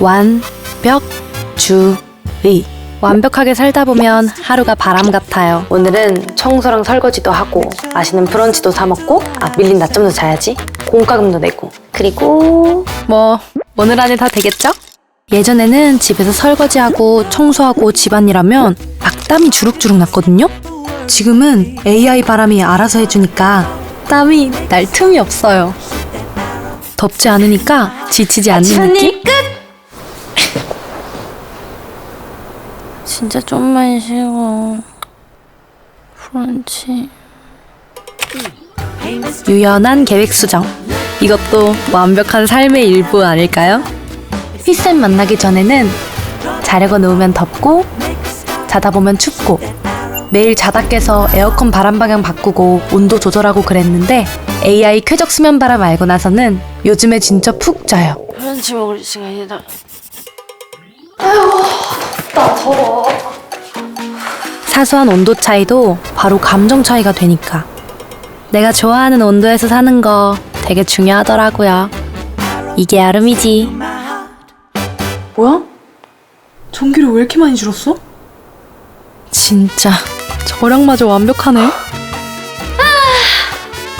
완벽주의. 완벽하게 살다 보면 하루가 바람 같아요. 오늘은 청소랑 설거지도 하고 맛있는 브런치도 사 먹고 아 밀린 낮잠도 자야지. 공과금도 내고 그리고 뭐 오늘 안에 다 되겠죠? 예전에는 집에서 설거지하고 청소하고 집안일하면 막 땀이 주룩주룩 났거든요. 지금은 AI 바람이 알아서 해주니까 땀이 날 틈이 없어요. 덥지 않으니까 지치지 않는 느낌? 진짜 좀만 쉬고 브런치 유연한 계획 수정. 이것도 완벽한 삶의 일부 아닐까요? 휘쌤 만나기 전에는 자려고 누우면 덥고 자다 보면 춥고 매일 자다 깨서 에어컨 바람 방향 바꾸고 온도 조절하고 그랬는데 AI 쾌적 수면 바람 알고 나서는 요즘에 진짜 푹 자요. 브런치 먹을 시간이다 사소한 온도 차이도 바로 감정 차이가 되니까 내가 좋아하는 온도에서 사는 거 되게 중요하더라고요. 이게 아름이지. 뭐야? 전기료 왜 이렇게 많이 줄었어? 진짜 저량마저 완벽하네.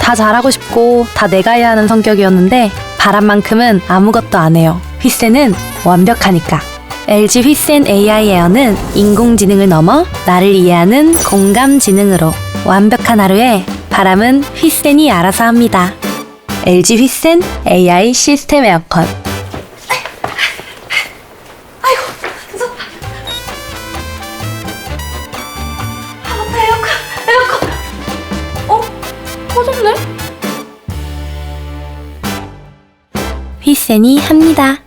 다 잘하고 싶고 다 내가 해야 하는 성격이었는데 바람만큼은 아무것도 안 해요. 휘센은 완벽하니까. LG 휘센 AI 에어는 인공지능을 넘어 나를 이해하는 공감지능으로 완벽한 하루에 바람은 휘센이 알아서 합니다. LG 휘센 AI 시스템 에어컨. 꺼졌네? 휘센이 합니다.